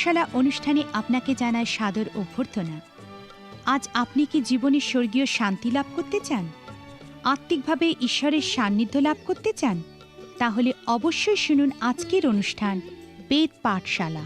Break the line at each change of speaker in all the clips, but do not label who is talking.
পাঠশালা
অনুষ্ঠানে আপনাকে জানায় সাদর অভ্যর্থনা। আজ আপনি কি জীবনে স্বর্গীয় শান্তি লাভ করতে চান? আত্মিকভাবে ঈশ্বরের সান্নিধ্য লাভ করতে চান? তাহলে অবশ্যই শুনুন আজকের অনুষ্ঠান, বেদ পাঠশালা।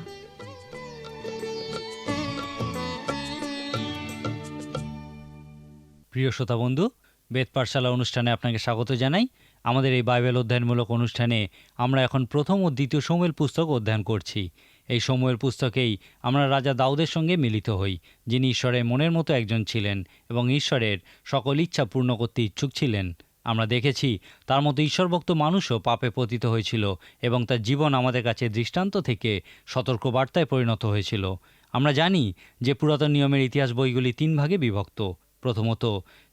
প্রিয় শ্রোতা বন্ধু, বেদ পাঠশালা অনুষ্ঠানে আপনাকে স্বাগত জানাই। আমাদের এই বাইবেল অধ্যয়নমূলক অনুষ্ঠানে আমরা এখন প্রথম ও দ্বিতীয় সময়ের পুস্তক অধ্যয়ন করছি। এই সময়ের পুস্তকেই আমরা রাজা দাউদের সঙ্গে মিলিত হই, যিনি ঈশ্বরের মনের মতো একজন ছিলেন এবং ঈশ্বরের সকল ইচ্ছা পূর্ণ করতে ইচ্ছুক ছিলেন। আমরা দেখেছি তার মতো ঈশ্বরভক্ত মানুষও পাপে পতিত হয়েছিল এবং তার জীবন আমাদের কাছে দৃষ্টান্ত থেকে সতর্ক বার্তায় পরিণত হয়েছিল। আমরা জানি যে পুরাতন নিয়মের ইতিহাস বইগুলি তিন ভাগে বিভক্ত। প্রথমত,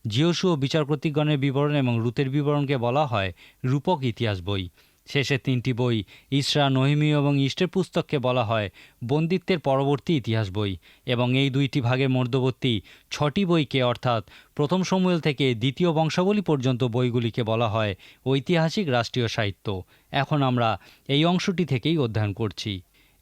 জিওসু ও বিচারকর্তৃগণের বিবরণ এবং রুতের বিবরণকে বলা হয় রূপক ইতিহাস বই। শেষের তিনটি বই, ইসরা নহিমি এবং ইষ্টের পুস্তককে বলা হয় বন্দিত্বের পরবর্তী ইতিহাস বই এবং এই দুইটি ভাগের মধ্যবর্তী ছটি বইকে অর্থাৎ প্রথম সমুয়েল থেকে দ্বিতীয় বংশাবলী পর্যন্ত বইগুলিকে বলা হয় ঐতিহাসিক রাষ্ট্রীয় সাহিত্য। এখন আমরা এই অংশটি থেকেই অধ্যয়ন করছি।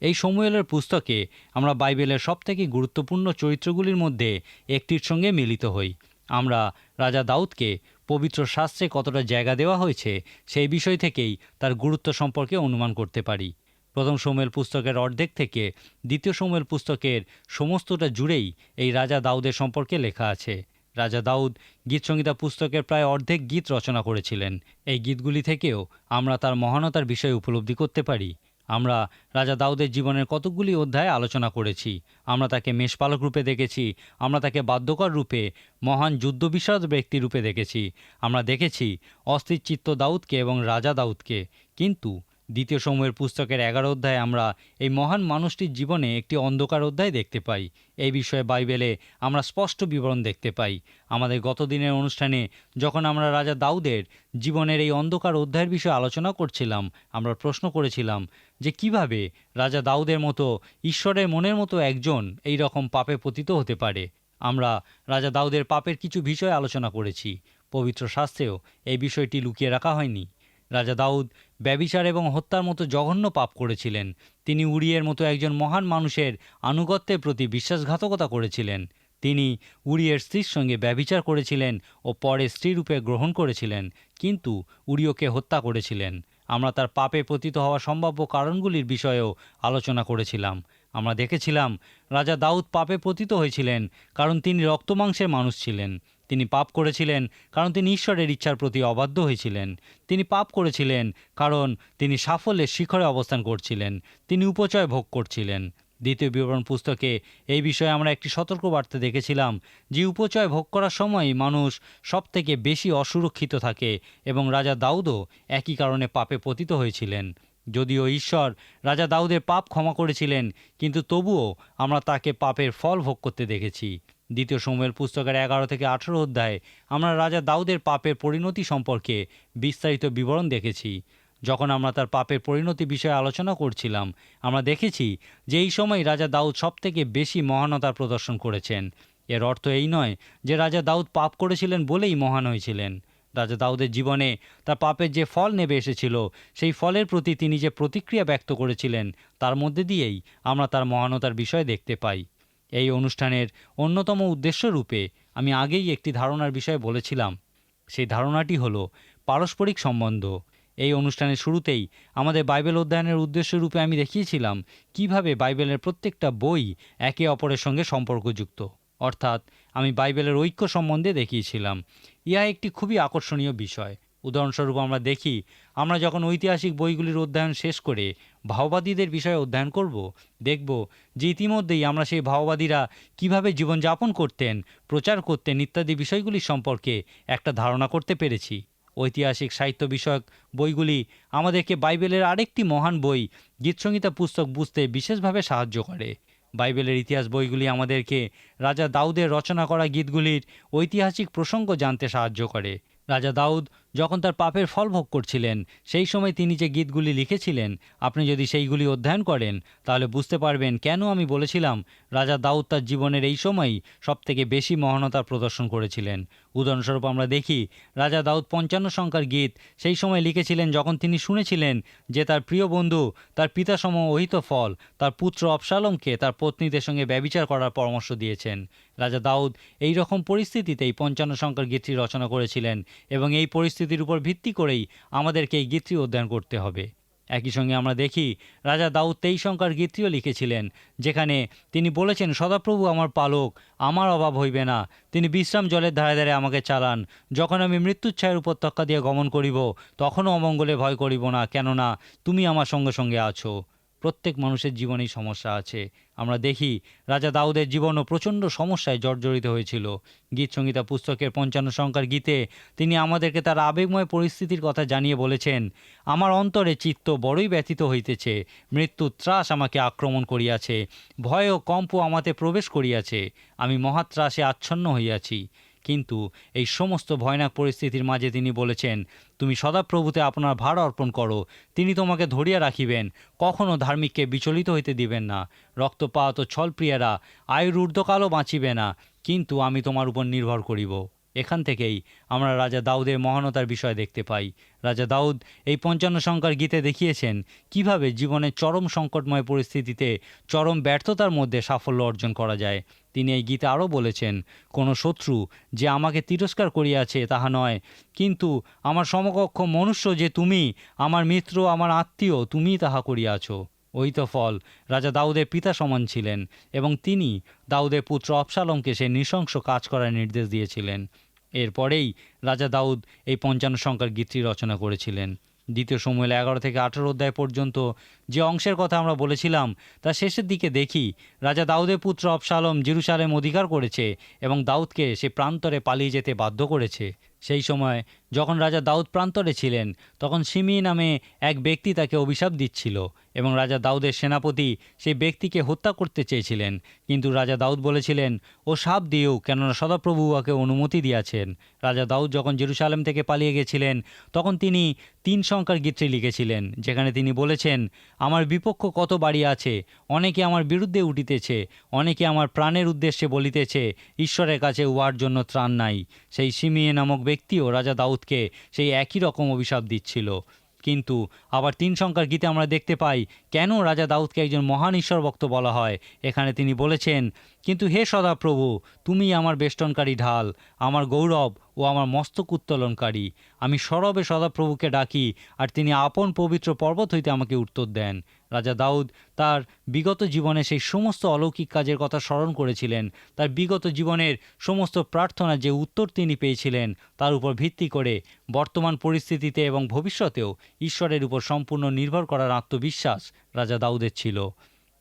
এই সমুয়েলের পুস্তকে আমরা বাইবেলের সবথেকে গুরুত্বপূর্ণ চরিত্রগুলির মধ্যে একটির সঙ্গে মিলিত হই। আমরা রাজা দাউদকে পবিত্র শাস্ত্রে কতটা জায়গা দেওয়া হয়েছে সেই বিষয় থেকেই তার গুরুত্ব সম্পর্কে অনুমান করতে পারি। প্রথম সময়েল পুস্তকের অর্ধেক থেকে দ্বিতীয় সময়েল পুস্তকের সমস্তটা জুড়েই এই রাজা দাউদের সম্পর্কে লেখা আছে। রাজা দাউদ গীতসংগীতা পুস্তকের প্রায় অর্ধেক গীত রচনা করেছিলেন। এই গীতগুলি থেকেও আমরা তার মহানতার বিষয়ে উপলব্ধি করতে পারি। আমরা রাজা দাউদের জীবনের কতকগুলি অধ্যায় আলোচনা করেছি। আমরা তাকে মেষপালক রূপে দেখেছি। আমরা তাকে বাধ্যকর রূপে, মহান যুদ্ধবিশারদ ব্যক্তি রূপে দেখেছি। আমরা দেখেছি অস্থির চিত্ত দাউদকে এবং রাজা দাউদকে। কিন্তু দ্বিতীয় সময়ের পুস্তকের এগারো অধ্যায়ে আমরা এই মহান মানুষটির জীবনে একটি অন্ধকার অধ্যায় দেখতে পাই। এই বিষয়ে বাইবেলে আমরা স্পষ্ট বিবরণ দেখতে পাই। আমাদের গত দিনের অনুষ্ঠানে যখন আমরা রাজা দাউদের জীবনের এই অন্ধকার অধ্যায়ের বিষয়ে আলোচনা করছিলাম, আমরা প্রশ্ন করেছিলাম যে কীভাবে রাজা দাউদের মতো ঈশ্বরের মনের মতো একজন এই রকম পাপে পতিত হতে পারে। আমরা রাজা দাউদের পাপের কিছু বিষয় আলোচনা করেছি। পবিত্র শাস্ত্রেও এই বিষয়টি লুকিয়ে রাখা হয়নি। রাজা দাউদ ব্যবিচার এবং হত্যার মতো জঘন্য পাপ করেছিলেন। তিনি উড়িয়ের মতো একজন মহান মানুষের আনুগত্যের প্রতি বিশ্বাসঘাতকতা করেছিলেন। তিনি উড়িয়ের স্ত্রীর সঙ্গে ব্যবিচার করেছিলেন ও পরে স্ত্রীরূপে গ্রহণ করেছিলেন, কিন্তু উড়িয়কে হত্যা করেছিলেন। আমরা তার পাপে পতিত হওয়া সম্ভাব্য কারণগুলির বিষয়েও আলোচনা করেছিলাম। আমরা দেখেছিলাম, রাজা দাউদ পাপে পতিত হয়েছিলেন, কারণ তিনি রক্তমাংসের মানুষ ছিলেন। তিনি পাপ করেছিলেন, কারণ তিনি ঈশ্বরের ইচ্ছার প্রতি অবাধ্য হয়েছিলেন। তিনি পাপ করেছিলেন, কারণ তিনি সাফল্যের শিখরে অবস্থান করছিলেন। তিনি উপচয় ভোগ করছিলেন। দ্বিতীয় বিবরণ পুস্তকে এই বিষয়ে আমরা একটি সতর্কবার্তা দেখেছিলাম যে উপচয় ভোগ করার সময় মানুষ সবথেকে বেশি অসুরক্ষিত থাকে এবং রাজা দাউদও একই কারণে পাপে পতিত হয়েছিলেন। যদিও ঈশ্বর রাজা দাউদের পাপ ক্ষমা করেছিলেন, কিন্তু তবুও আমরা তাকে পাপের ফল ভোগ করতে দেখেছি। দ্বিতীয় সময়ের পুস্তকের এগারো থেকে আঠেরো অধ্যায়ে আমরা রাজা দাউদের পাপের পরিণতি সম্পর্কে বিস্তারিত বিবরণ দেখেছি। যখন আমরা তার পাপের পরিণতি বিষয়ে আলোচনা করছিলাম, আমরা দেখেছি যে এই সময় রাজা দাউদ সবথেকে বেশি মহানতার প্রদর্শন করেছেন। এর অর্থ এই নয় যে রাজা দাউদ পাপ করেছিলেন বলেই মহান হয়েছিলেন। রাজা দাউদের জীবনে তার পাপের যে ফল নেবে এসেছিল, সেই ফলের প্রতি তিনি যে প্রতিক্রিয়া ব্যক্ত করেছিলেন, তার মধ্যে দিয়েই আমরা তার মহানতার বিষয় দেখতে পাই। এই অনুষ্ঠানের অন্যতম উদ্দেশ্য রূপে আমি আগেই একটি ধারণার বিষয়ে বলেছিলাম। সেই ধারণাটি হলো পারস্পরিক সম্বন্ধ। এই অনুষ্ঠানের শুরুতেই আমাদের বাইবেল অধ্যয়নের উদ্দেশ্য রূপে আমি দেখিয়েছিলাম কীভাবে বাইবেলের প্রত্যেকটা বই একে অপরের সঙ্গে সম্পর্কযুক্ত। অর্থাৎ আমি বাইবেলের ঐক্য সম্বন্ধে দেখিয়েছিলাম। ইহা একটি খুবই আকর্ষণীয় বিষয়। উদাহরণস্বরূপ আমরা দেখি আমরা যখন ঐতিহাসিক বইগুলির অধ্যয়ন শেষ করে ভাওবাদীদের বিষয়ে অধ্যয়ন করব, দেখব যে ইতিমধ্যেই আমরা সেই ভাওবাদীরা কীভাবে জীবনযাপন করতেন, প্রচার করতেন ইত্যাদি বিষয়গুলি সম্পর্কে একটা ধারণা করতে পেরেছি। ঐতিহাসিক সাহিত্য বিষয়ক বইগুলি আমাদেরকে বাইবেলের আরেকটি মহান বই গীতসংহিতা পুস্তক বুঝতে বিশেষভাবে সাহায্য করে। বাইবেলের ইতিহাস বইগুলি আমাদেরকে রাজা দাউদের রচনা করা গীতগুলির ঐতিহাসিক প্রসঙ্গ জানতে সাহায্য করে। রাজা দাউদ যখন তার পাপের ফল ভোগ করছিলেন, সেই সময় তিনি যে গীতগুলি লিখেছিলেন, আপনি যদি সেইগুলি অধ্যয়ন করেন, তাহলে বুঝতে পারবেন কেন আমি বলেছিলাম রাজা দাউদ তার জীবনের এই সময়ই সবথেকে বেশি মহানতা প্রদর্শন করেছিলেন। উদাহরণস্বরূপ আমরা দেখি, রাজা দাউদ পঞ্চান্ন সংখ্যার গীত সেই সময় লিখেছিলেন যখন তিনি শুনেছিলেন যে তার প্রিয় বন্ধু, তার পিতাসম অহিত ফল, তার পুত্র অবসালমকে তার পত্নীদের সঙ্গে ব্যবিচার করার পরামর্শ দিয়েছেন। রাজা দাউদ এই রকম পরিস্থিতিতেই পঞ্চান্ন সংখ্যার গীতটি রচনা করেছিলেন এবং এই পরিস্থিতির উপর ভিত্তি করেই আমাদেরকে এই গীতটি অধ্যয়ন করতে হবে। একই সঙ্গে আমরা দেখি, রাজা দাউদ তেইশ সংখ্যার গীতটিও লিখেছিলেন, যেখানে তিনি বলেছেন, সদাপ্রভু আমার পালক, আমার অভাব হইবে না। তিনি বিশ্রাম জলের ধারে ধারে আমাকে চালান। যখন আমি মৃত্যুচ্ছায়ের উপত্যকা দিয়ে গমন করিব, তখনও অমঙ্গলে ভয় করিব না। কেননা, তুমি আমার সঙ্গে সঙ্গে আছো। প্রত্যেক মানুষের জীবনেই সমস্যা আছে। আমরা দেখি রাজা দাউদের জীবনও প্রচণ্ড সমস্যায় জর্জরিত হয়েছিল। গীত সংহিতা পুস্তকের পঞ্চান্ন সংখ্যার গীতে তিনি আমাদেরকে তার আবেগময় পরিস্থিতির কথা জানিয়ে বলেছেন, আমার অন্তরে চিত্ত বড়ই ব্যথিত হইতেছে। মৃত্যু ত্রাস আমাকে আক্রমণ করিয়াছে। ভয় ও কম্প আমাতে প্রবেশ করিয়াছে। আমি মহাত্রাসে আচ্ছন্ন হইয়াছি। কিন্তু এই সমস্ত ভয়ানক পরিস্থিতির মাঝে তিনি বলেছেন, তুমি সদাপ্রভুতে আপনার ভার অর্পণ করো। তিনি তোমাকে ধরিয়া রাখিবেন। কখনও ধার্মিককে বিচলিত হইতে দিবেন না। রক্তপাত ও ছলপ্রিয়ারা আয়ুর ঊর্ধ্বকালও বাঁচিবে না। কিন্তু আমি তোমার উপর নির্ভর করিব। এখান থেকেই আমরা রাজা দাউদের মহানতার বিষয় দেখতে পাই। রাজা দাউদ এই পঞ্চান্ন সংখ্যার গীতে দেখিয়েছেন কীভাবে জীবনের চরম সংকটময় পরিস্থিতিতে চরম ব্যর্থতার মধ্যে সাফল্য অর্জন করা যায়। তিনি এই গীতে আরও বলেছেন, কোনো শত্রু যে আমাকে তিরস্কার করিয়াছে তাহা নয়, কিন্তু আমার সমকক্ষ মনুষ্য যে তুমি, আমার মিত্র, আমার আত্মীয়, তুমিই তাহা করিয়াছ। ওই তো ফল। রাজা দাউদের পিতা সমান ছিলেন এবং তিনি দাউদের পুত্র অবসালমকে সে নৃশংস কাজ করার নির্দেশ দিয়েছিলেন। এরপরেই রাজা দাউদ এই পঞ্চান্ন সংখ্যার গীতটি রচনা করেছিলেন। দ্বিতীয় সময় এগারো থেকে আঠেরো অধ্যায় পর্যন্ত যে অংশের কথা আমরা বলেছিলাম, তা শেষের দিকে দেখি রাজা দাউদের পুত্র অবসালম জেরুসালেম অধিকার করেছে এবং দাউদকে সে প্রান্তরে পালিয়ে যেতে বাধ্য করেছে। সেই সময় যখন রাজা দাউদ প্রান্তরে ছিলেন, তখন সিমি নামে এক ব্যক্তি তাকে অভিশাপ দিচ্ছিল এবং রাজা দাউদের সেনাপতি সেই ব্যক্তিকে হত্যা করতে চেয়েছিলেন। কিন্তু রাজা দাউদ বলেছিলেন, ও সাপ দিয়েও কেননা সদাপ্রভু উহাকে অনুমতি দিয়াছেন। রাজা দাউদ যখন জেরুসালেম থেকে পালিয়ে গেছিলেন, তখন তিনি তিন সংখ্যার গীতটি লিখেছিলেন, যেখানে তিনি বলেছেন, আমার বিপক্ষ কত বাড়ি আছে, অনেকে আমার বিরুদ্ধে উঠিতেছে, অনেকে আমার প্রাণের উদ্দেশ্যে বলিতেছে, ঈশ্বরের কাছে উহার জন্য ত্রাণ নাই। সেই সিমিয়ে নামক ব্যক্তিও রাজা দাউদকে সেই একই রকম অভিশাপ দিচ্ছিল। কিন্তু আবার তিন সংখ্যার গীতে আমরা দেখতে পাই, কেন রাজা দাউদকে একজন মহান ঈশ্বর ভক্ত বলা হয়? এখানে তিনি বলেছেন কিন্তু হে সদাপ্রভু, তুমি আমার বেষ্টনকারী ঢাল, আমার গৌরব ও আমার মস্তক উত্তোলনকারী। আমি সরবে সদাপ্রভুকে ডাকি, আর তিনি আপন পবিত্র পর্বত হইতে আমাকে উত্তর দেন। রাজা দাউদ তার বিগত জীবনে সেই সমস্ত অলৌকিক কাজের কথা স্মরণ করেছিলেন। তার বিগত জীবনের সমস্ত প্রার্থনা যে উত্তর তিনি পেয়েছিলেন, তার উপর ভিত্তি করে বর্তমান পরিস্থিতিতে এবং ভবিষ্যতেও ঈশ্বরের উপর সম্পূর্ণ নির্ভর করার আত্মবিশ্বাস রাজা দাউদের ছিল।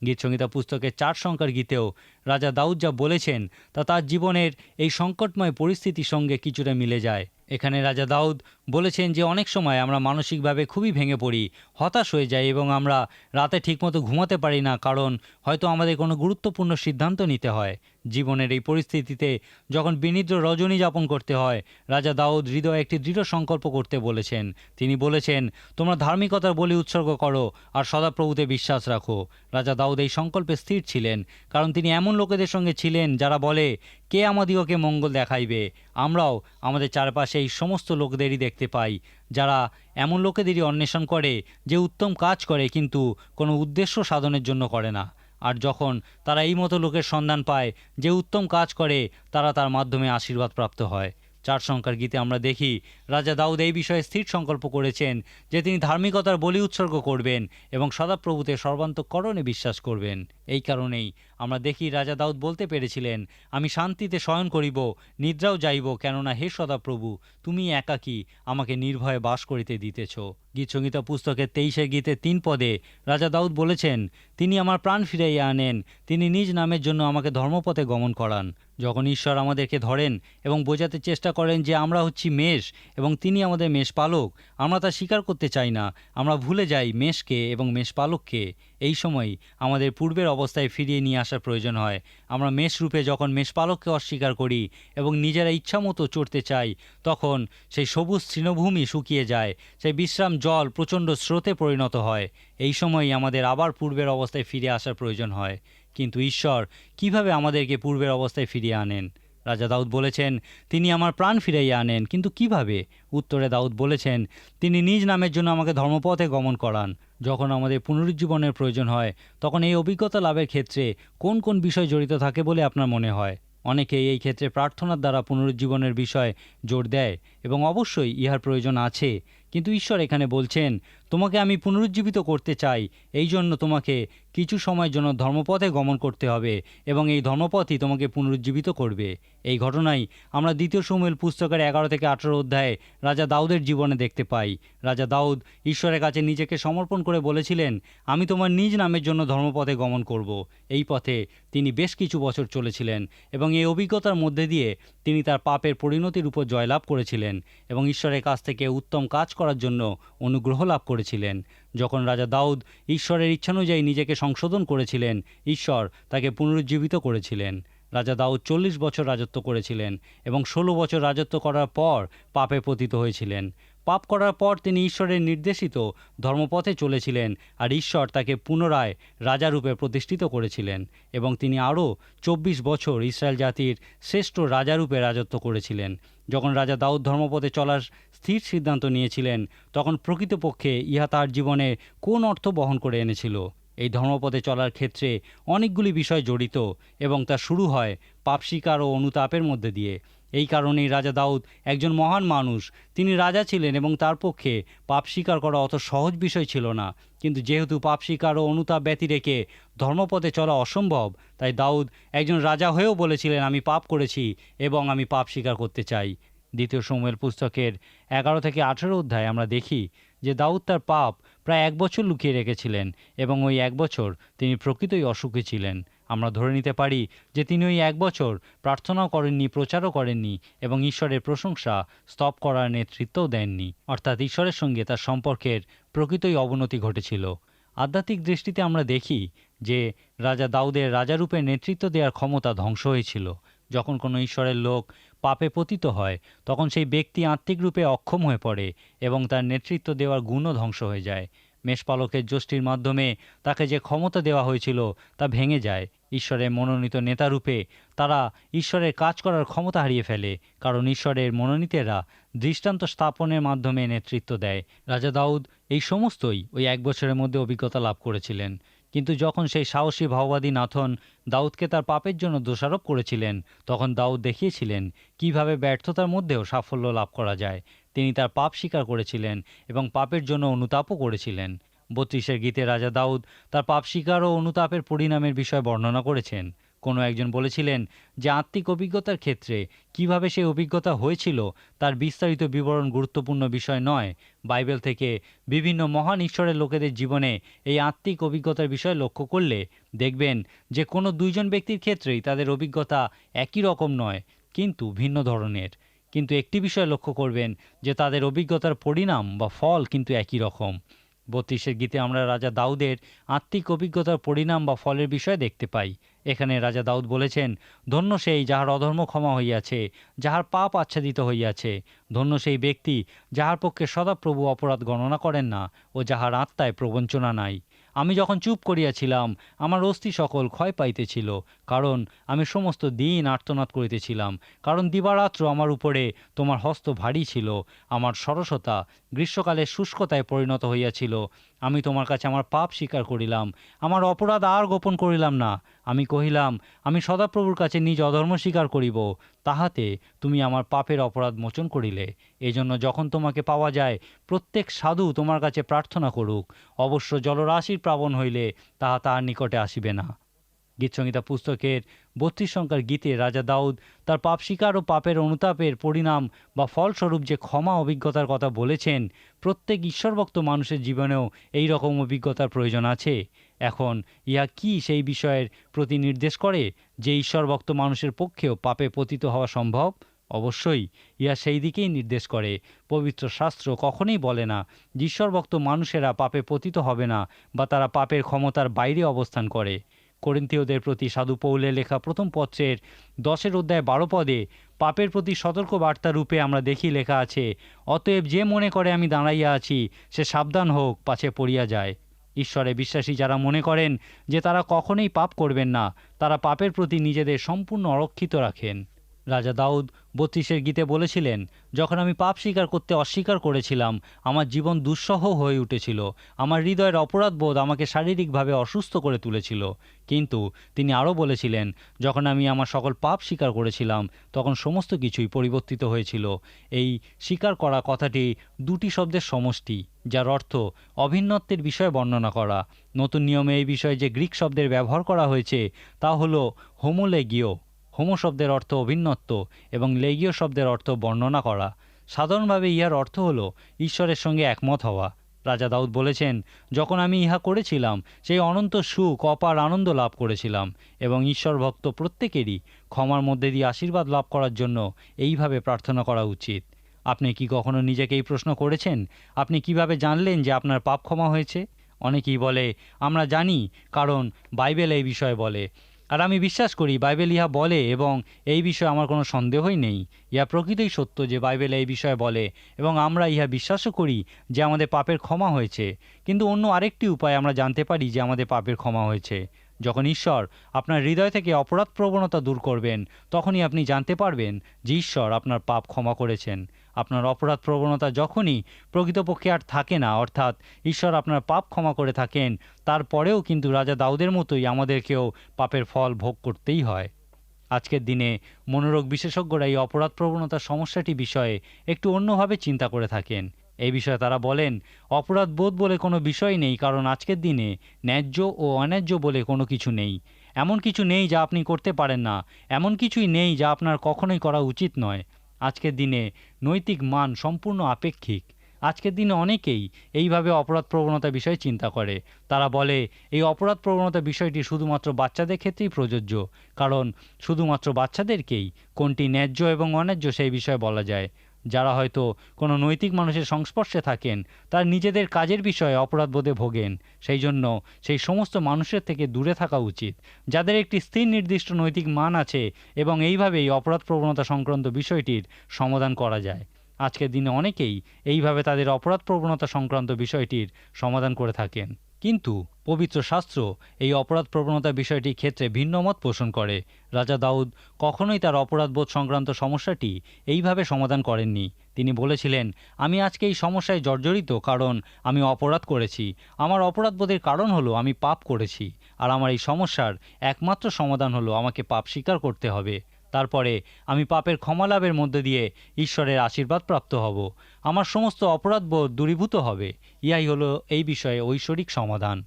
গীতসংহিতা পুস্তকের চার সংখ্যার গীতেও রাজা দাউদ যা বলেছেন তা তার জীবনের এই সংকটময় পরিস্থিতির সঙ্গে কিছুটা মিলে যায়। এখানে রাজা দাউদ বলেছেন যে অনেক সময় আমরা মানসিকভাবে খুবই ভেঙে পড়ি, হতাশ হয়ে যাই এবং আমরা রাতে ঠিকমতো ঘুমাতে পারি না কারণ হয়তো আমাদের কোনো গুরুত্বপূর্ণ সিদ্ধান্ত নিতে হয়। জীবনের এই পরিস্থিতিতে যখন বিনিদ্র রজনী যাপন করতে হয়, রাজা দাউদ হৃদয়ে একটি দৃঢ় সংকল্প করতে বলেছেন। তিনি বলেছেন, তোমরা ধার্মিকতার বলি উৎসর্গ করো আর সদাপ্রভুতে বিশ্বাস রাখো। রাজা দাউদ এই সংকল্পে স্থির ছিলেন, কারণ তিনি এমন লোকেদের সঙ্গে ছিলেন যারা বলে, কে আমাদিগকে মঙ্গল দেখাইবে? আমরাও আমাদের চারপাশে এই সমস্ত লোকদেরই দেখতে পাই, যারা এমন লোকেদেরই অন্বেষণ করে যে উত্তম কাজ করে কিন্তু কোনো উদ্দেশ্য সাধনের জন্য করে না। আর যখন তারা এই মতো লোকের সন্ধান পায় যে উত্তম কাজ করে, তারা তার মাধ্যমে আশীর্বাদ প্রাপ্ত হয়। চার সংখ্যার গীতে আমরা দেখি রাজা দাউদ এই বিষয়ে স্থির সংকল্প করেছেন যে তিনি ধার্মিকতার বলি উৎসর্গ করবেন এবং সদাপ্রভুতে সর্বান্তকরণে বিশ্বাস করবেন। এই কারণেই আমরা দেখি রাজা দাউদ বলতে পেরেছিলেন, আমি শান্তিতে শয়ন করিব, নিদ্রাও যাইব, কেননা হে সদাপ্রভু, তুমি একাকী আমাকে নির্ভয়ে বাস করিতে দিতেছ। গীতসংগীতা পুস্তকের তেইশের গীতে তিন পদে রাজা দাউদ বলেছেন, তিনি আমার প্রাণ ফিরাইয়া আনেন, তিনি নিজ নামের জন্য আমাকে ধর্মপথে গমন করান। যখন ঈশ্বর আমাদেরকে ধরেন এবং বোঝাতে চেষ্টা করেন যে আমরা হচ্ছি মেষ এবং তিনি আমাদের মেষপালক। আমরা তা স্বীকার করতে চাই না। আমরা ভুলে যাই মেষকে এবং মেষপালককে। এই সময় আমাদের পূর্বের অবস্থায় ফিরিয়ে নিয়ে আসার প্রয়োজন হয়। আমরা মেষ রূপে যখন মেষপালককে অস্বীকার করি এবং নিজেরা ইচ্ছামতো চড়তে চাই, তখন সেই সবুজ তৃণভূমি শুকিয়ে যায়। সেই বিশ্রাম জল প্রচণ্ড স্রোতে পরিণত হয়। এই সময়ই আমাদের আবার পূর্বের অবস্থায় ফিরে আসার প্রয়োজন হয়। কিন্তু ঈশ্বর, কীভাবে আমাদেরকে পূর্বের অবস্থায় ফিরিয়ে আনেন? রাজা দাউদ বলেছেন, তিনি আমার প্রাণ ফিরাইয়া আনেন। কিন্তু কীভাবে? উত্তরে দাউদ বলেছেন, তিনি নিজ নামের জন্য আমাকে ধর্মপথে গমন করান। যখন আমাদের পুনরুজ্জীবনের প্রয়োজন হয়, তখন এই অভিজ্ঞতা লাভের ক্ষেত্রে কোন কোন বিষয় জড়িত থাকে বলে আপনার মনে হয়? অনেকেই এই ক্ষেত্রে প্রার্থনার দ্বারা পুনরুজ্জীবনের বিষয় জোর দেয় এবং অবশ্যই ইহার প্রয়োজন আছে। কিন্তু ঈশ্বর এখানে বলছেন তোমাকে আমি পুনরুজ্জীবিত করতে চাই। এই জন্য তোমাকে কিছু সময়ের জন্য ধর্মপথে গমন করতে হবে এবং এই ধর্মপথই তোমাকে পুনরুজ্জীবিত করবে। এই ঘটনাই আমরা দ্বিতীয় সময়েল পুস্তকের এগারো থেকে আঠারো অধ্যায়ে রাজা দাউদের জীবনে দেখতে পাই। রাজা দাউদ ঈশ্বরের কাছে নিজেকে সমর্পণ করে বলেছিলেন, আমি তোমার নিজ নামের জন্য ধর্মপথে গমন করব। এই পথে তিনি বেশ কিছু বছর চলেছিলেন এবং এই অভিজ্ঞতার মধ্যে দিয়ে তিনি তার পাপের পরিণতির উপর জয়লাভ করেছিলেন এবং ঈশ্বরের কাছ থেকে উত্তম কাজ করার জন্য অনুগ্রহ লাভ করেছিলেন। যখন রাজা দাউদ ঈশ্বরের ইচ্ছানুযায়ী নিজেকে সংশোধন করেছিলেন, ঈশ্বর তাকে পুনরুজ্জীবিত করেছিলেন। রাজা দাউদ চল্লিশ বছর রাজত্ব করেছিলেন এবং ষোলো বছর রাজত্ব করার পর পাপে পতিত হয়েছিলেন। পাপ করার পর তিনি ঈশ্বরের নির্দেশিত ধর্মপথে চলেছিলেন আর ঈশ্বর তাকে পুনরায় রাজারূপে প্রতিষ্ঠিত করেছিলেন এবং তিনি আরও চব্বিশ বছর ইসরায়েল জাতির শ্রেষ্ঠ রাজারূপে রাজত্ব করেছিলেন। যখন রাজা দাউদ ধর্মপথে চলার স্থির সিদ্ধান্ত নিয়েছিলেন, তখন প্রকৃতপক্ষে ইহা তার জীবনে কোন অর্থ বহন করে এনেছিল? এই ধর্মপথে চলার ক্ষেত্রে অনেকগুলি বিষয় জড়িত এবং তা শুরু হয় পাপ স্বীকার ও অনুতাপের মধ্যে দিয়ে। এই কারণেই রাজা দাউদ একজন মহান মানুষ। তিনি রাজা ছিলেন এবং তার পক্ষে পাপ স্বীকার করা অত সহজ বিষয় ছিল না। কিন্তু যেহেতু পাপ স্বীকার ও অনুতাপ ব্যতি রেখে ধর্মপথে চলা অসম্ভব, তাই দাউদ একজন রাজা হয়েও বলেছিলেন, আমি পাপ করেছি এবং আমি পাপ স্বীকার করতে চাই। দ্বিতীয় সময়ের পুস্তকের এগারো থেকে আঠেরো অধ্যায় আমরা দেখি যে দাউদ তার পাপ প্রায় এক বছর লুকিয়ে রেখেছিলেন এবং ওই এক বছর তিনি প্রকৃতই অসুখী ছিলেন। আমরা ধরে নিতে পারি যে তিনি ওই এক বছর প্রার্থনাও করেননি, প্রচারও করেননি এবং ঈশ্বরের প্রশংসা স্তব করার নেতৃত্বও দেননি। অর্থাৎ ঈশ্বরের সঙ্গে তার সম্পর্কের প্রকৃতই অবনতি ঘটেছিল। আধ্যাত্মিক দৃষ্টিতে আমরা দেখি যে রাজা দাউদের রাজারূপে নেতৃত্ব দেওয়ার ক্ষমতা ধ্বংস হয়েছিল। যখন কোনো ঈশ্বরের লোক পাপে পতিত হয়, তখন সেই ব্যক্তি আত্মিক রূপে অক্ষম হয়ে পড়ে এবং তার নেতৃত্ব দেওয়ার গুণও ধ্বংস হয়ে যায়। মেষপালকের যষ্টির মাধ্যমে তাকে যে ক্ষমতা দেওয়া হয়েছিল তা ভেঙে যায়। ঈশ্বরের মনোনীত নেতারূপে তারা ঈশ্বরের কাজ করার ক্ষমতা হারিয়ে ফেলে, কারণ ঈশ্বরের মনোনীতেরা দৃষ্টান্ত স্থাপনের মাধ্যমে নেতৃত্ব দেয়। রাজা দাউদ এই সমস্তই ওই এক বছরের মধ্যে অভিজ্ঞতা লাভ করেছিলেন। কিন্তু যখন সেই সাহসী ভাওবাদী নাথন দাউদকে তার পাপের জন্য দোষারোপ করেছিলেন, তখন দাউদ দেখিয়েছিলেন কীভাবে ব্যর্থতার মধ্যেও সাফল্য লাভ করা যায়। তিনি তার পাপ স্বীকার করেছিলেন এবং পাপের জন্য অনুতাপও করেছিলেন। বত্রিশের গীতে রাজা দাউদ তার পাপ স্বীকার ও অনুতাপের পরিণামের বিষয় বর্ণনা করেছেন। কোনো একজন বলেছিলেন যে আত্মিক অভিজ্ঞতার ক্ষেত্রে কীভাবে সেই অভিজ্ঞতা হয়েছিল তার বিস্তারিত বিবরণ গুরুত্বপূর্ণ বিষয় নয়। বাইবেল থেকে বিভিন্ন মহান ঈশ্বরের লোকেদের জীবনে এই আত্মিক অভিজ্ঞতার বিষয় লক্ষ্য করলে দেখবেন যে কোনো দুইজন ব্যক্তির ক্ষেত্রেই তাদের অভিজ্ঞতা একই রকম নয়, কিন্তু ভিন্ন ধরনের। কিন্তু একটি বিষয় লক্ষ্য করবেন যে তাদের অভিজ্ঞতার পরিণাম বা ফল কিন্তু একই রকম। বত্রিশের গীতে আমরা রাজা দাউদের আত্মিক অভিজ্ঞতার পরিণাম বা ফলের বিষয় দেখতে পাই। এখানে রাজা দাউদ বলেছেন, ধন্য সেই যাহার অধর্ম ক্ষমা হইয়াছে, যাহার পাপ আচ্ছাদিত হইয়াছে। ধন্য সেই ব্যক্তি যাহার পক্ষে সদাপ্রভু অপরাধ গণনা করেন না ও যাহার আত্মায় প্রবঞ্চনা নাই। আমি যখন চুপ করিয়াছিলাম, আমার অস্থি সকল ক্ষয় পাইতেছিল। কারণ আমি সমস্ত দিন আর্তনাদ করিতেছিলাম, কারণ দিবারাত্র আমার উপরে তোমার হস্ত ভারী ছিল, আমার সরসতা গ্রীষ্মকালে শুষ্কতায় পরিণত হইয়াছিল, আমি তোমার কাছে আমার পাপ স্বীকার করিলাম, আমার অপরাধ আর গোপন করিলাম না, আমি কহিলাম, আমি সদাপ্রভুর কাছে নিজ অধর্ম স্বীকার করিব, তাহাতে তুমি আমার পাপের অপরাধ মোচন করিলে, এজন্য যখন তোমাকে পাওয়া যায়, প্রত্যেক সাধু তোমার কাছে প্রার্থনা করুক, অবশ্য জলরাশির প্রাবণ হইলে তাহা তাহার নিকটে আসিবে না। গীতসংহিতা পুস্তকের বত্রিশ সংখ্যার গীতে রাজা দাউদ তার পাপ স্বীকার ও পাপের অনুতাপের পরিণাম বা ফলস্বরূপ যে ক্ষমা অভিজ্ঞতার কথা বলেছেন, প্রত্যেক ঈশ্বরভক্ত মানুষের জীবনেও এই রকম অভিজ্ঞতার প্রয়োজন আছে। এখন ইহা কি সেই বিষয়ের প্রতি নির্দেশ করে যে ঈশ্বরভক্ত মানুষের পক্ষেও পাপে পতিত হওয়া সম্ভব? অবশ্যই, ইহা সেই দিকেই নির্দেশ করে। পবিত্র শাস্ত্র কখনোই বলে না ঈশ্বরভক্ত মানুষেরা পাপে পতিত হবে না বা তারা পাপের ক্ষমতার বাইরে অবস্থান করে। করিন্থীয়দের প্রতি সাধু পৌলে লেখা প্রথম পত্রের দশের অধ্যায় বারো পদে পাপের প্রতি সতর্ক বার্তা রূপে আমরা দেখি লেখা আছে, অতএব যে মনে করে আমি দাঁড়াইয়া আছি, সে সাবধান হোক, পাছে পড়িয়া যায়। ঈশ্বরে বিশ্বাসী যারা মনে করেন যে তারা কখনোই পাপ করবেন না, তারা পাপের প্রতি নিজেদের সম্পূর্ণ অরক্ষিত রাখেন। রাজা দাউদ বত্রিশের গীতে বলেছিলেন, যখন আমি পাপ স্বীকার করতে অস্বীকার করেছিলাম, আমার জীবন দুঃসহ হয়ে উঠেছিল। আমার হৃদয়ের অপরাধবোধ আমাকে শারীরিকভাবে অসুস্থ করে তুলেছিল। কিন্তু তিনি আরও বলেছিলেন, যখন আমি আমার সকল পাপ স্বীকার করেছিলাম, তখন সমস্ত কিছুই পরিবর্তিত হয়েছিল। এই স্বীকার করা কথাটি দুটি শব্দের সমষ্টি, যার অর্থ অভিন্নত্বের বিষয়ে বর্ণনা করা। নতুন নিয়মে এই বিষয়ে যে গ্রিক শব্দের ব্যবহার করা হয়েছে, তা হলো হোমোলেগীয়। হোমো শব্দের অর্থ অভিন্নত্ব এবং লেগীয় শব্দের অর্থ বর্ণনা করা। সাধারণভাবে ইহার অর্থ হলো ঈশ্বরের সঙ্গে একমত হওয়া। রাজা দাউদ বলেছেন, যখন আমি ইহা করেছিলাম, সেই অনন্ত সুখ, অপার আনন্দ লাভ করেছিলাম এবং ঈশ্বর ভক্ত প্রত্যেকেরই ক্ষমার মধ্যে দিয়ে আশীর্বাদ লাভ করার জন্য এইভাবে প্রার্থনা করা উচিত। আপনি কি কখনো নিজেকে এই প্রশ্ন করেছেন? আপনি কীভাবে জানলেন যে আপনার পাপ ক্ষমা হয়েছে? অনেকেই বলে, আমরা জানি, কারণ বাইবেল এই বিষয়ে বলে। আর আমি বিশ্বাস করি বাইবেল ইহা বলে এবং এই বিষয়ে আমার কোনো সন্দেহই নেই। ইহা প্রকৃতই সত্য যে বাইবেল এই বিষয়ে বলে এবং আমরা ইহা বিশ্বাসও করি যে আমাদের পাপের ক্ষমা হয়েছে। কিন্তু অন্য আরেকটি উপায় আমরা জানতে পারি যে আমাদের পাপের ক্ষমা হয়েছে। যখন ঈশ্বর আপনার হৃদয় থেকে অপরাধ প্রবণতা দূর করবেন, তখনই আপনি জানতে পারবেন যে ঈশ্বর আপনার পাপ ক্ষমা করেছেন। আপনার অপরাধ প্রবণতা যখনই প্রকৃতপক্ষে আর থাকে না, অর্থাৎ ঈশ্বর আপনার পাপ ক্ষমা করে থাকেন, তারপরেও কিন্তু রাজা দাউদের মতোই আমাদেরকেও পাপের ফল ভোগ করতেই হয়। আজকের দিনে মনোরোগ বিশেষজ্ঞরা এই অপরাধ প্রবণতার সমস্যাটি বিষয়ে একটু অন্যভাবে চিন্তা করে থাকেন। এই বিষয়ে তারা বলেন, অপরাধ বোধ বলে কোনো বিষয় নেই, কারণ আজকের দিনে ন্যায্য ও অন্যায্য বলে কোনো কিছু নেই। এমন কিছু নেই যা আপনি করতে পারেন না, এমন কিছুই নেই যা আপনার কখনোই করা উচিত নয়। আজকের দিনে নৈতিক মান সম্পূর্ণ আপেক্ষিক। আজকের দিনে অনেকেই এইভাবে অপরাধ প্রবণতা বিষয়ে চিন্তা করে। তারা বলে, এই অপরাধ প্রবণতা বিষয়টি শুধুমাত্র বাচ্চাদের ক্ষেত্রেই প্রযোজ্য, কারণ শুধুমাত্র বাচ্চাদেরকেই কোনটি ন্যায্য এবং অন্যায্য সেই বিষয়ে বলা যায়। যারা হয়তো কোনো নৈতিক মানুষের সংস্পর্শে থাকেন, তার নিজেদের কাজের বিষয়ে অপরাধবোধে ভোগেন। সেই জন্য সেই সমস্ত মানুষের থেকে দূরে থাকা উচিত। যাদের একটি স্থির নির্দিষ্ট নৈতিক মান আছে এবং এইভাবেই অপরাধ প্রবণতা সংক্রান্ত বিষয়টির সমাধান করা যায়। আজকের দিনে অনেকেই এইভাবে তাদের অপরাধ প্রবণতা সংক্রান্ত বিষয়টির সমাধান করে থাকেন। কিন্তু পবিত্র শাস্ত্র এই অপরাধ প্রবণতা বিষয়টির ক্ষেত্রে ভিন্ন মত পোষণ করে। রাজা দাউদ কখনোই তার অপরাধবোধ সংক্রান্ত সমস্যাটি এইভাবে সমাধান করেননি। তিনি বলেছিলেন, আমি আজকে এই সমস্যায় জর্জরিত কারণ আমি অপরাধ করেছি। আমার অপরাধবোধের কারণ হলো আমি পাপ করেছি। আর আমার এই সমস্যার একমাত্র সমাধান হলো আমাকে পাপ স্বীকার করতে হবে। তারপরে আমি পাপের ক্ষমা লাভের মধ্যে দিয়ে ঈশ্বরের আশীর্বাদ প্রাপ্ত হব। আমার সমস্ত অপরাধবোধ দূরীভূত হবে। ইহাই হলো এই বিষয়ে ঐশ্বরিক সমাধান।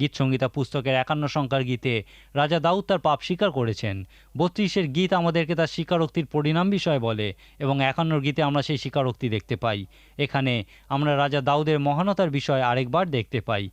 গীত সংগীতা পুস্তকের একান্ন সংখ্যার গীতে রাজা দাউদ তার পাপ স্বীকার করেছেন। বত্রিশের গীত আমাদেরকে তার স্বীকারোক্তির পরিণাম বিষয় বলে এবং একান্নর গীতে আমরা সেই স্বীকারোক্তি দেখতে পাই। এখানে আমরা রাজা দাউদের মহানতার বিষয় আরেকবার দেখতে পাই।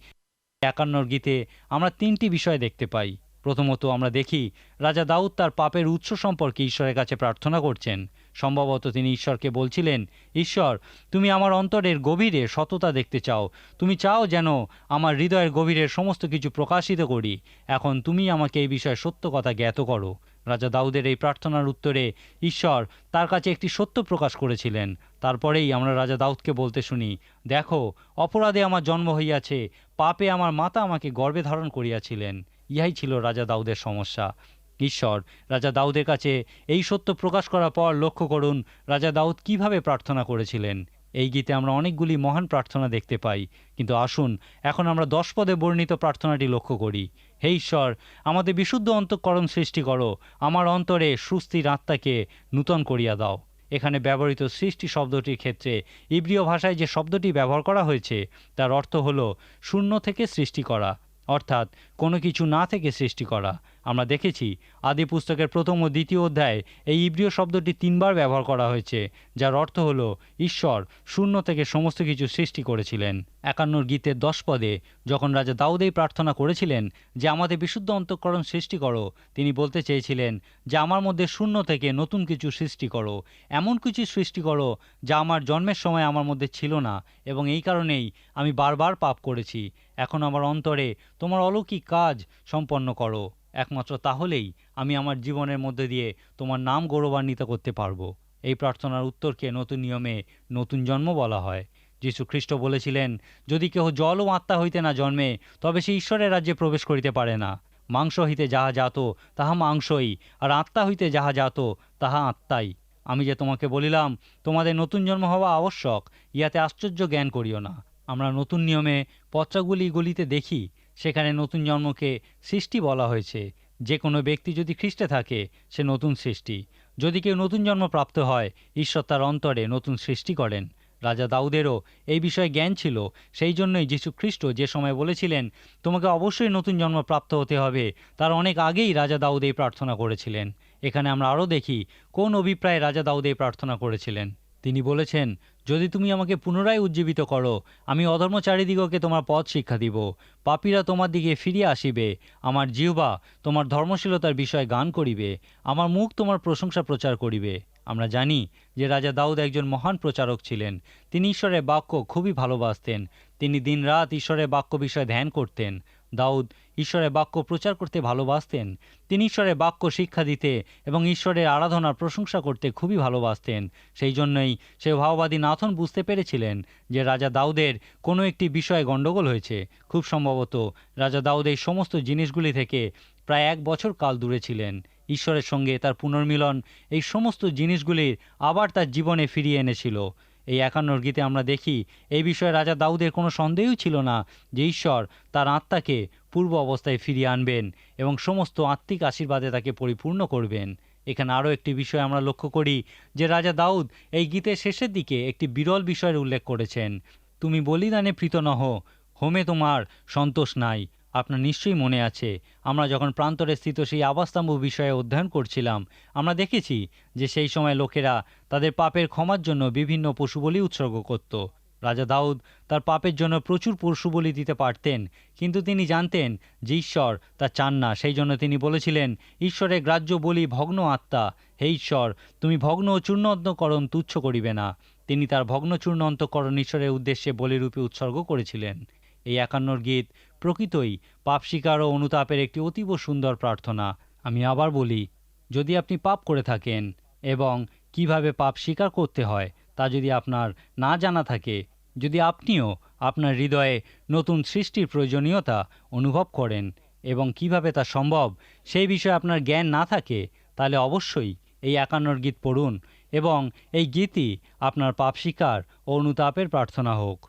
একান্নর গীতে আমরা তিনটি বিষয় দেখতে পাই। প্রথমত আমরা দেখি, রাজা দাউদ তার পাপের উৎস সম্পর্কে ঈশ্বরের কাছে প্রার্থনা করছেন। সম্ভবত তিনি ঈশ্বরকে বলছিলেন, ঈশ্বর, তুমি আমার অন্তরের গভীরে সততা দেখতে চাও। তুমি চাও যেন আমার হৃদয়ের গভীরের সমস্ত কিছু প্রকাশিত করি। এখন তুমি আমাকে এই বিষয়ে সত্য কথা জ্ঞাত করো। রাজা দাউদের এই প্রার্থনার উত্তরে, ঈশ্বর, তার কাছে একটি সত্য প্রকাশ করেছিলেন। তারপরেই আমরা রাজা দাউদকে বলতে শুনি, দেখো, অপরাধে আমার জন্ম হইয়াছে, পাপে আমার মাতা আমাকে গর্বে ধারণ করিয়াছিলেন। ইহাই ছিল রাজা দাউদের সমস্যা। ঈশ্বর, রাজা দাউদের কাছে এই সত্য প্রকাশ করার পর লক্ষ্য করুন, রাজা দাউদ কীভাবে প্রার্থনা করেছিলেন। এই গীতে আমরা অনেকগুলি মহান প্রার্থনা দেখতে পাই। কিন্তু আসুন, এখন আমরা দশ পদে বর্ণিত প্রার্থনাটি লক্ষ্য করি। হে ঈশ্বর, আমাদের বিশুদ্ধ অন্তঃকরণ সৃষ্টি করো। আমার অন্তরে সুস্থির আত্মাকে নূতন করিয়া দাও। এখানে ব্যবহৃত সৃষ্টি শব্দটির ক্ষেত্রে ইব্রিয় ভাষায় যে শব্দটি ব্যবহার করা হয়েছে, তার অর্থ হল শূন্য থেকে সৃষ্টি করা। অর্থাৎ কোনো কিছু না থেকে সৃষ্টি করা। আমরা দেখেছি আদি পুস্তকের প্রথম ও দ্বিতীয় অধ্যায়ে এই ইব্রিয় শব্দটি তিনবার ব্যবহার করা হয়েছে, যার অর্থ হল ঈশ্বর শূন্য থেকে সমস্ত কিছু সৃষ্টি করেছিলেন। একান্নর গীতের দশ পদে যখন রাজা দাউদ এই প্রার্থনা করেছিলেন যে আমাদের বিশুদ্ধ অন্তঃকরণ সৃষ্টি করো, তিনি বলতে চেয়েছিলেন যে আমার মধ্যে শূন্য থেকে নতুন কিছু সৃষ্টি করো। এমন কিছু সৃষ্টি করো যা আমার জন্মের সময় আমার মধ্যে ছিল না এবং এই কারণেই আমি বারবার পাপ করেছি। এখন আমার অন্তরে তোমার অলৌকিক কাজ সম্পন্ন করো। একমাত্র তাহলেই আমি আমার জীবনের মধ্যে দিয়ে তোমার নাম গৌরবান্বিত করতে পারব। এই প্রার্থনার উত্তরকে নতুন নিয়মে নতুন জন্ম বলা হয়। যীশু খ্রিস্ট বলেছিলেন, যদি কেহ জল ও আত্মা হইতে না জন্মে, তবে সে ঈশ্বরের রাজ্যে প্রবেশ করিতে পারে না। মাংস হইতে যাহা জাত তাহা মাংসই, আর আত্মা হইতে যাহা জাত তাহা আত্মাই। আমি যে তোমাকে বলিলাম, তোমাদের নতুন জন্ম হওয়া আবশ্যক, ইহাতে আশ্চর্য জ্ঞান করিও না। আমরা নতুন নিয়মে পত্রাগুলি গলিতে দেখি সেখানে নতুন জন্মকে সৃষ্টি বলা হয়েছে। যে কোনো ব্যক্তি যদি খ্রিস্টে থাকে, সে নতুন সৃষ্টি। যদি কেউ নতুন জন্ম প্রাপ্ত হয়, ঈশ্বর তার অন্তরে নতুন সৃষ্টি করেন। রাজা দাউদেরও এই বিষয়ে জ্ঞান ছিল। সেই জন্যই যীশু খ্রিস্ট যে সময় বলেছিলেন, তোমাকে অবশ্যই নতুন জন্ম প্রাপ্ত হতে হবে তার অনেক আগেই রাজা দাউদ এই প্রার্থনা করেছিলেন। এখানে আমরা আরও দেখি কোন অভিপ্রায়ে রাজা দাউদ এই প্রার্থনা করেছিলেন। তিনি বলেছেন, যদি তুমি আমাকে পুনরায় উজ্জীবিত করো, আমি অধর্ম অধর্মচারীদিগকে তোমার পথ শিক্ষা দিব। পাপীরা তোমার দিকে ফিরিয়ে আসিবে। আমার জিহ্বা তোমার ধর্মশীলতার বিষয়ে গান করিবে। আমার মুখ তোমার প্রশংসা প্রচার করিবে। আমরা জানি যে রাজা দাউদ একজন মহান প্রচারক ছিলেন। তিনি ঈশ্বরের বাক্য খুবই ভালোবাসতেন। তিনি দিনরাত ঈশ্বরের বাক্য বিষয়ে ধ্যান করতেন। দাউদ ঈশ্বরের বাক্য প্রচার করতে ভালোবাসতেন। তিনি ঈশ্বরের বাক্য শিক্ষা দিতে এবং ঈশ্বরের আরাধনার প্রশংসা করতে খুবই ভালোবাসতেন। সেই জন্যই সে ভাওবাদী নাথন বুঝতে পেরেছিলেন যে রাজা দাউদের কোনো একটি বিষয়ে গণ্ডগোল হয়েছে। খুব সম্ভবত রাজা দাউদ এই সমস্ত জিনিসগুলি থেকে প্রায় এক বছর কাল দূরে ছিলেন। ঈশ্বরের সঙ্গে তার পুনর্মিলন এই সমস্ত জিনিসগুলির আবার তার জীবনে ফিরিয়ে এনেছিল। এই একান্নর গীতে আমরা দেখি, এই বিষয়ে রাজা দাউদের কোনো সন্দেহই ছিল না যে ঈশ্বর তার আত্মাকে পূর্ব অবস্থায় ফিরিয়ে আনবেন এবং সমস্ত আত্মিক আশীর্বাদে তাকে পরিপূর্ণ করবেন। এখানে আরও একটি বিষয় আমরা লক্ষ্য করি যে রাজা দাউদ এই গীতের শেষের দিকে একটি বিরল বিষয়ের উল্লেখ করেছেন। তুমি বলিদানে প্রীত নহ, হোমে তোমার সন্তোষ নাই আপনার নিশ্চয়ই মনে আছে। আমরা যখন প্রান্তরে স্থিত সেই আবাসস্তম্ভ বিষয়ে অধ্যয়ন করছিলাম, আমরা দেখেছি যে সেই সময় লোকেরা তাদের পাপের ক্ষমার জন্য বিভিন্ন পশু বলি উৎসর্গ করত। রাজা দাউদ তার পাপের জন্য প্রচুর পশু বলি দিতে পারতেন, কিন্তু তিনি জানতেন যে ঈশ্বর তা চান না। সেই জন্য তিনি বলেছিলেন, ঈশ্বরের গ্রাহ্য বলি ভগ্ন আত্মা। হে ঈশ্বর, তুমি ভগ্ন ও চূর্ণ অন্তকরণ তুচ্ছ করিবে না। তিনি তার ভগ্ন চূর্ণ অন্তকরণ ঈশ্বরের উদ্দেশ্যে বলিরূপে উৎসর্গ করেছিলেন। এই একান্নর গীত প্রকৃতই পাপ স্বীকার ও অনুতাপের একটি অতীব সুন্দর প্রার্থনা। আমি আবার বলি, যদি আপনি পাপ করে থাকেন এবং কীভাবে পাপ স্বীকার করতে হয় তা যদি আপনার না জানা থাকে, যদি আপনিও আপনার হৃদয়ে নতুন সৃষ্টির প্রয়োজনীয়তা অনুভব করেন এবং কীভাবে তা সম্ভব সেই বিষয়ে আপনার জ্ঞান না থাকে, তাহলে অবশ্যই এই একান্নর গীত পড়ুন এবং এই গীতই আপনার পাপ স্বীকার ও অনুতাপের প্রার্থনা হোক।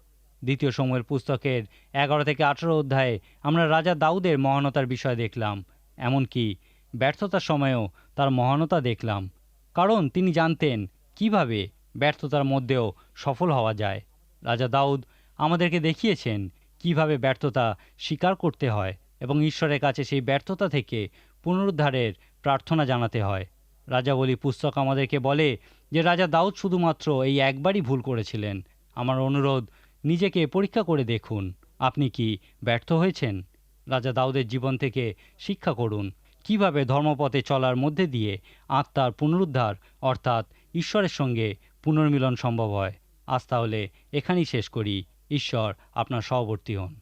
দ্বিতীয় সময়ের পুস্তকের এগারো থেকে আঠেরো অধ্যায়ে আমরা রাজা দাউদের মহানতার বিষয় দেখলাম, এমনকি ব্যর্থতার সময়েও তার মহানতা দেখলাম, কারণ তিনি জানতেন কীভাবে ব্যর্থতার মধ্যেও সফল হওয়া যায়। রাজা দাউদ আমাদেরকে দেখিয়েছেন কীভাবে ব্যর্থতা স্বীকার করতে হয় এবং ঈশ্বরের কাছে সেই ব্যর্থতা থেকে পুনরুদ্ধারের প্রার্থনা জানাতে হয়। রাজাবলী পুস্তক আমাদেরকে বলে যে, রাজা দাউদ শুধুমাত্র এই একবারই ভুল করেছিলেন। আমার অনুরোধ নিজেকে পরীক্ষা করে দেখুন, আপনি কি ব্যর্থ হয়েছেন? রাজা দাউদের জীবন থেকে শিক্ষা করুন, কীভাবে ধর্মপথে চলার মধ্যে দিয়ে আত্মার পুনরুদ্ধার অর্থাৎ ঈশ্বরের সঙ্গে পুনর্মিলন সম্ভব হয়। আজ তাহলে এখানেই শেষ করি। ঈশ্বর আপনার সহবর্তী হন।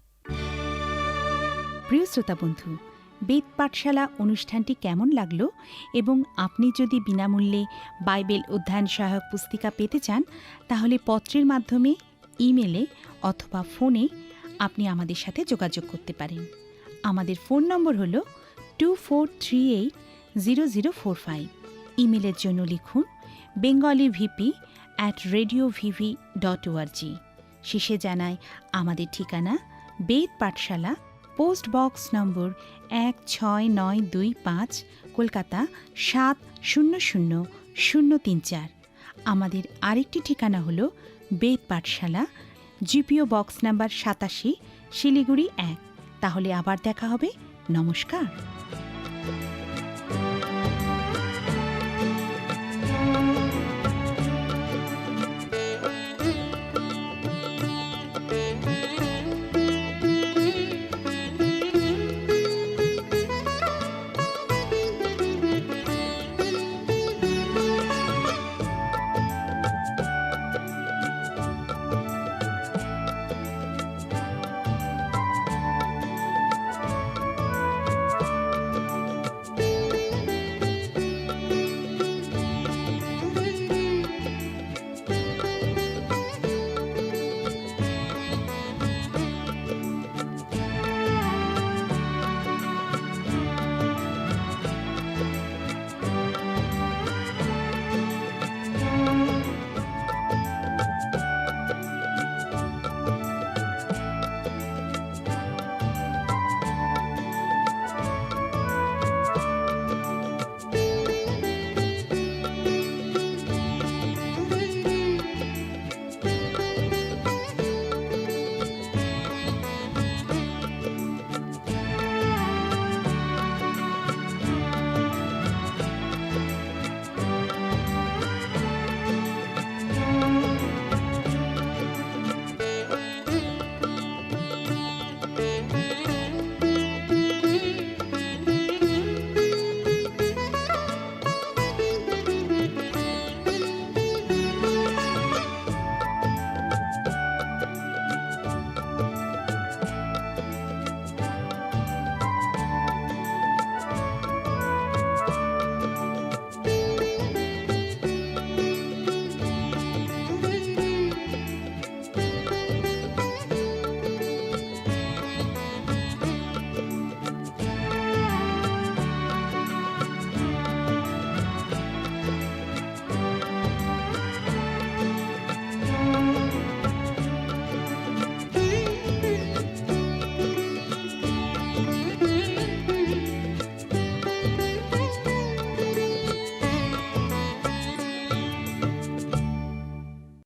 প্রিয় শ্রোতা বন্ধু, বেদ পাঠশালা অনুষ্ঠানটি কেমন লাগল? এবং আপনি যদি বিনামূল্যে বাইবেল অধ্যয়ন সহায়ক পুস্তিকা পেতে চান, তাহলে পত্রের মাধ্যমে ইমেলে অথবা ফোনে আপনি আমাদের সাথে যোগাযোগ করতে পারেন। আমাদের ফোন নম্বর হল two four three eight zero zero four five ইমেলের জন্য লিখুন Bengali VP at radio VV dot ORG শেষে জানায় আমাদের ঠিকানা বেদ পাঠশালা, পোস্ট বক্স নম্বর এক ছয় নয় দুই পাঁচ, কলকাতা সাত শূন্য শূন্য শূন্য তিন চার। আমাদের আরেকটি ঠিকানা হলো বেদ পাঠশালা জিপিও বক্স নাম্বার সাতাশি শিলিগুড়ি এক। তাহলে আবার দেখা হবে। নমস্কার।